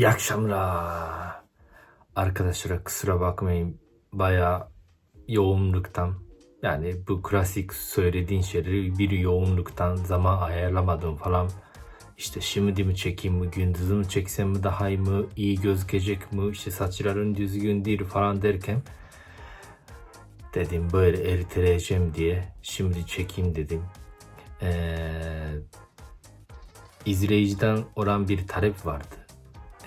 İyi akşamlar. Arkadaşlar kusura bakmayın. Bayağı yoğunluktan yani bu klasik söylediğin şeyleri bir yoğunluktan zaman ayarlamadım falan. İşte şimdi mi çekeyim mi, gündüzü mü çeksem mi daha iyi mi, iyi gözükecek mi, işte saçların düzgün değil falan derken dedim böyle eriteleyeceğim diye şimdi çekeyim dedim. Ee, izleyiciden olan bir talep vardı.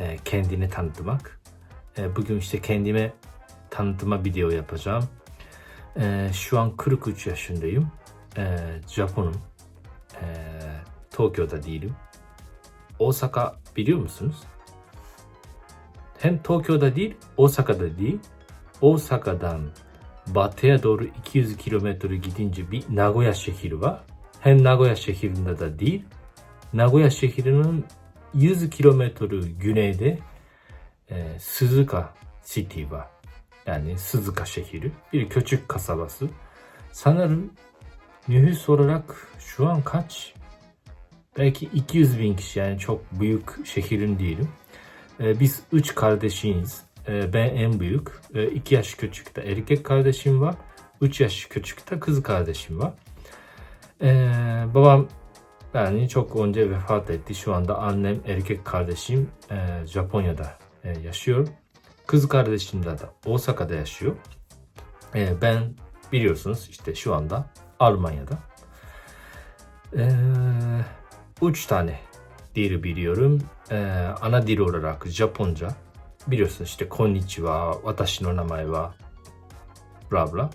Ee, kendini tanıtmak. Ee, bugün işte kendime tanıtma video yapacağım. Ee, şu an 43 yaşındayım. Ee, Japon'um. Ee, Tokyo'da değilim. Osaka biliyor musunuz? Hem Tokyo'da değil, Osaka'da değil. Osaka'dan batıya doğru 200 kilometre gidince bir Nagoya şehri var. Hem Nagoya şehrinde de değil, Nagoya şehrinin 100 kilometre güneyde e, Suzuka City var. Yani Suzuka şehri. Bir küçük kasabası. Sanırım nüfus olarak şu an kaç? Belki 200 bin kişi yani çok büyük şehrin değilim. E, biz üç kardeşiyiz. E, ben en büyük. 2 yaş küçük de erkek kardeşim var. 3 yaş küçük de kız kardeşim var. E, babam yani çok önce vefat etti. Şu anda annem, erkek kardeşim e, Japonya'da e, yaşıyor. Kız kardeşim de Osaka'da yaşıyor. E, ben biliyorsunuz işte şu anda Almanya'da. E, üç tane dil biliyorum. E, ana dil olarak Japonca. Biliyorsunuz işte konnichiwa, watashi no namae wa bla bla.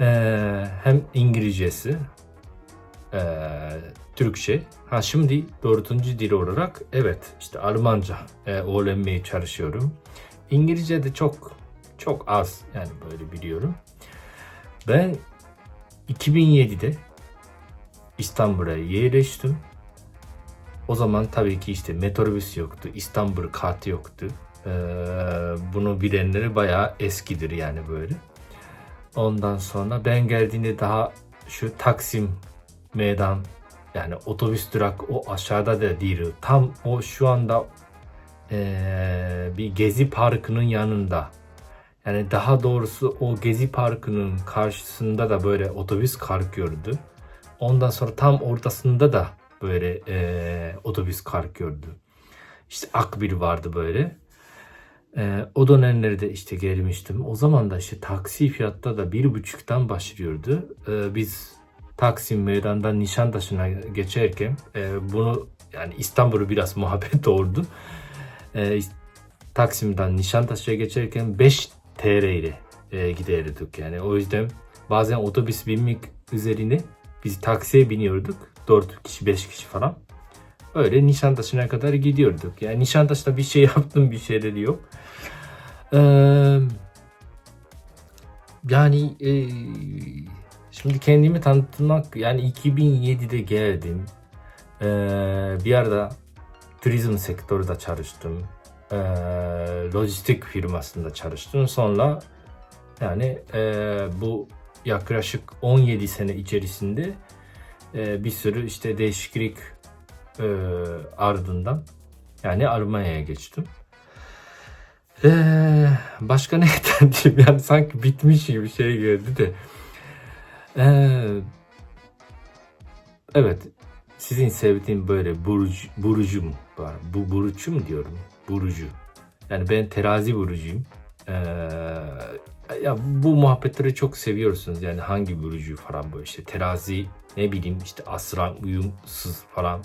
E, hem İngilizcesi e, Türkçe. Ha şimdi dördüncü dil olarak evet işte Almanca e, öğrenmeye çalışıyorum. İngilizce de çok çok az yani böyle biliyorum. Ben 2007'de İstanbul'a yerleştim. O zaman tabii ki işte metrobüs yoktu, İstanbul kartı yoktu. Ee, bunu bilenleri bayağı eskidir yani böyle. Ondan sonra ben geldiğinde daha şu Taksim meydan yani otobüs durak o aşağıda da değil. Tam o şu anda eee, bir gezi parkının yanında. Yani daha doğrusu o gezi parkının karşısında da böyle otobüs kalkıyordu. Ondan sonra tam ortasında da böyle eee, otobüs kalkıyordu. İşte Akbil vardı böyle. Ee, o dönemlerde işte gelmiştim. O zaman da işte taksi fiyatta da bir buçuktan başlıyordu. Ee, biz Taksim Meydan'dan Nişantaşı'na geçerken e, bunu yani İstanbul'u biraz muhabbet oldu. E, Taksim'den Nişantaşı'ya geçerken 5 TL ile e, giderdik yani. O yüzden bazen otobüs binmek üzerine biz taksiye biniyorduk. 4 kişi 5 kişi falan. Öyle Nişantaşı'na kadar gidiyorduk. Yani Nişantaşı'da bir şey yaptım bir şeyleri yok. Eee yani eee Şimdi kendimi tanıtmak yani 2007'de geldim. Ee, bir arada turizm sektöründe çalıştım. Ee, lojistik firmasında çalıştım. Sonra yani e, bu yaklaşık 17 sene içerisinde e, bir sürü işte değişiklik e, ardından yani Almanya'ya geçtim. Ee, başka ne diyeyim yani sanki bitmiş gibi şey geldi de. Ee, evet. Sizin sevdiğim böyle burcu, mu var? Bu burcu mu diyorum? Burcu. Yani ben terazi burcuyum. Ee, ya bu muhabbetleri çok seviyorsunuz. Yani hangi burcu falan böyle işte terazi ne bileyim işte asran uyumsuz falan.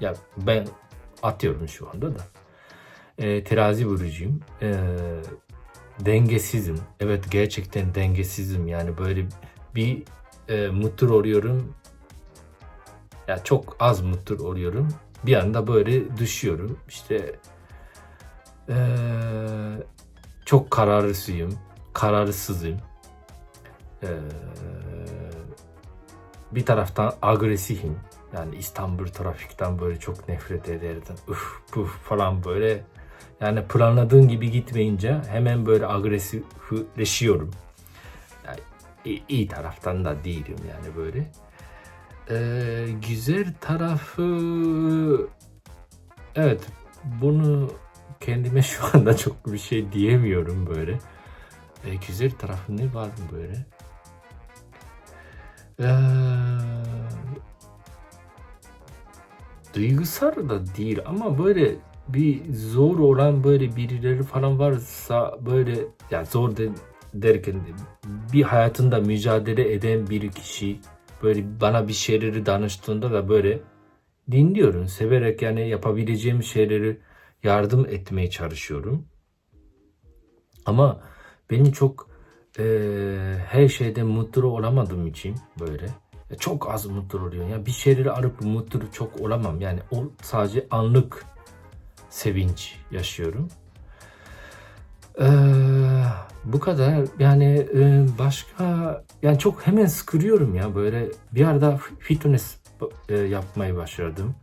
Ya ben atıyorum şu anda da. Ee, terazi burcuyum. Ee, dengesizim. Evet gerçekten dengesizim. Yani böyle bir e, mutlu oluyorum. Ya çok az mutlu oluyorum. Bir anda böyle düşüyorum. İşte e, çok kararsızım. Kararsızım. E, bir taraftan agresifim. Yani İstanbul trafikten böyle çok nefret ederdim. Uf puf falan böyle. Yani planladığın gibi gitmeyince hemen böyle agresifleşiyorum iyi, taraftan da değilim yani böyle. Ee, güzel tarafı evet bunu kendime şu anda çok bir şey diyemiyorum böyle. E, güzel tarafı ne var mı böyle? Eee duygusal da değil ama böyle bir zor olan böyle birileri falan varsa böyle ya zor de, derken bir hayatında mücadele eden bir kişi böyle bana bir şeyleri danıştığında da böyle dinliyorum. Severek yani yapabileceğim şeyleri yardım etmeye çalışıyorum. Ama benim çok eee, her şeyde mutlu olamadığım için böyle e, çok az mutlu oluyorum. Ya bir şeyleri arıp mutlu çok olamam. Yani o sadece anlık sevinç yaşıyorum. Eee, bu kadar yani e, başka yani çok hemen sıkılıyorum ya böyle bir arada fitness e, yapmayı başladım.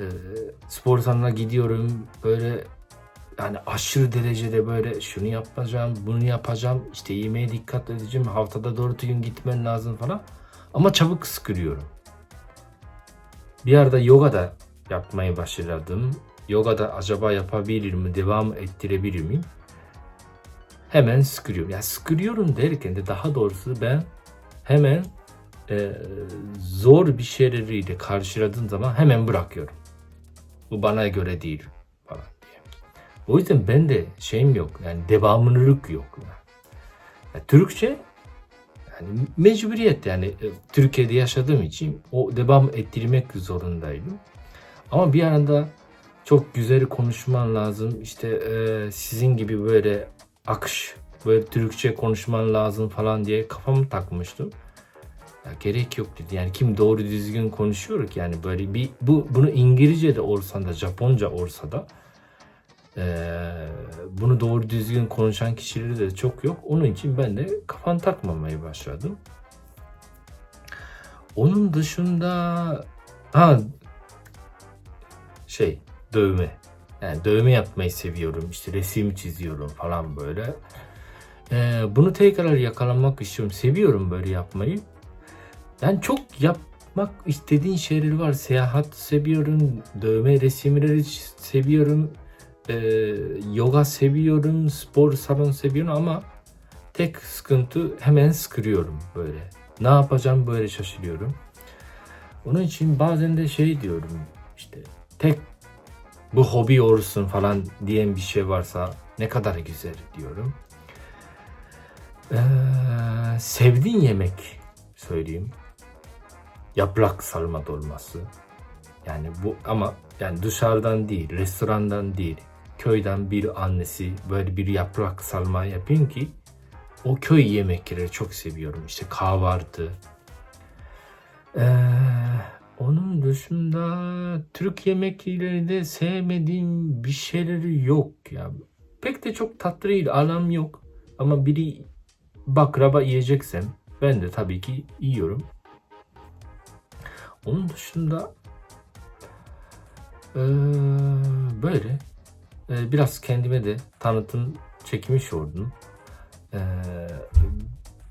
E, spor salonuna gidiyorum böyle yani aşırı derecede böyle şunu yapacağım, bunu yapacağım, işte yemeğe dikkat edeceğim, haftada doğru gün gitmen lazım falan. Ama çabuk sıkılıyorum. Bir arada yoga da yapmaya başladım. Yoga da acaba yapabilir mi, devam ettirebilir miyim? Hemen sıkılıyorum. Ya sıkılıyorum derken de daha doğrusu ben hemen e, zor bir şeyleriyle karşıladığım zaman hemen bırakıyorum. Bu bana göre değil falan diye. O yüzden ben de şeyim yok. Yani devamlılık yok. Ya, Türkçe yani mecburiyet yani e, Türkiye'de yaşadığım için o devam ettirmek zorundaydım. Ama bir anda çok güzel konuşman lazım. İşte e, sizin gibi böyle akış, böyle Türkçe konuşman lazım falan diye kafamı takmıştım. Ya gerek yok dedi. Yani kim doğru düzgün konuşuyor ki yani böyle bir bu bunu İngilizce de olsa da Japonca olsa da eee, bunu doğru düzgün konuşan kişileri de çok yok. Onun için ben de kafan takmamaya başladım. Onun dışında ha şey dövme. Yani dövme yapmayı seviyorum. İşte resim çiziyorum falan böyle. Eee, bunu tekrar yakalamak istiyorum. Seviyorum böyle yapmayı. Yani çok yapmak istediğin şeyler var. Seyahat seviyorum, dövme resimleri seviyorum, eee, yoga seviyorum, spor salon seviyorum ama tek sıkıntı hemen sıkılıyorum böyle. Ne yapacağım böyle şaşırıyorum. Onun için bazen de şey diyorum işte tek bu hobi olsun falan diyen bir şey varsa ne kadar güzel diyorum. Eee, sevdiğin yemek söyleyeyim. Yaprak sarma dolması. Yani bu ama yani dışarıdan değil, restorandan değil, köyden bir annesi böyle bir yaprak sarma yapayım ki o köy yemekleri çok seviyorum. İşte kahvaltı. Ee, onun dışında Türk yemeklerinde sevmediğim bir şeyleri yok ya. Pek de çok tatlı değil, alam yok. Ama biri baklava yiyeceksem ben de tabii ki yiyorum. Onun dışında eee, böyle Eee, biraz kendime de tanıtım çekmiş oldum. Eee,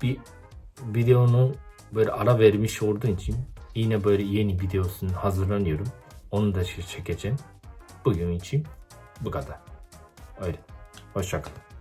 bir videonun böyle ara vermiş olduğu için yine böyle yeni videosunu hazırlanıyorum. Onu da çekeceğim. Bugün için bu kadar. Öyle. Hoşçakalın.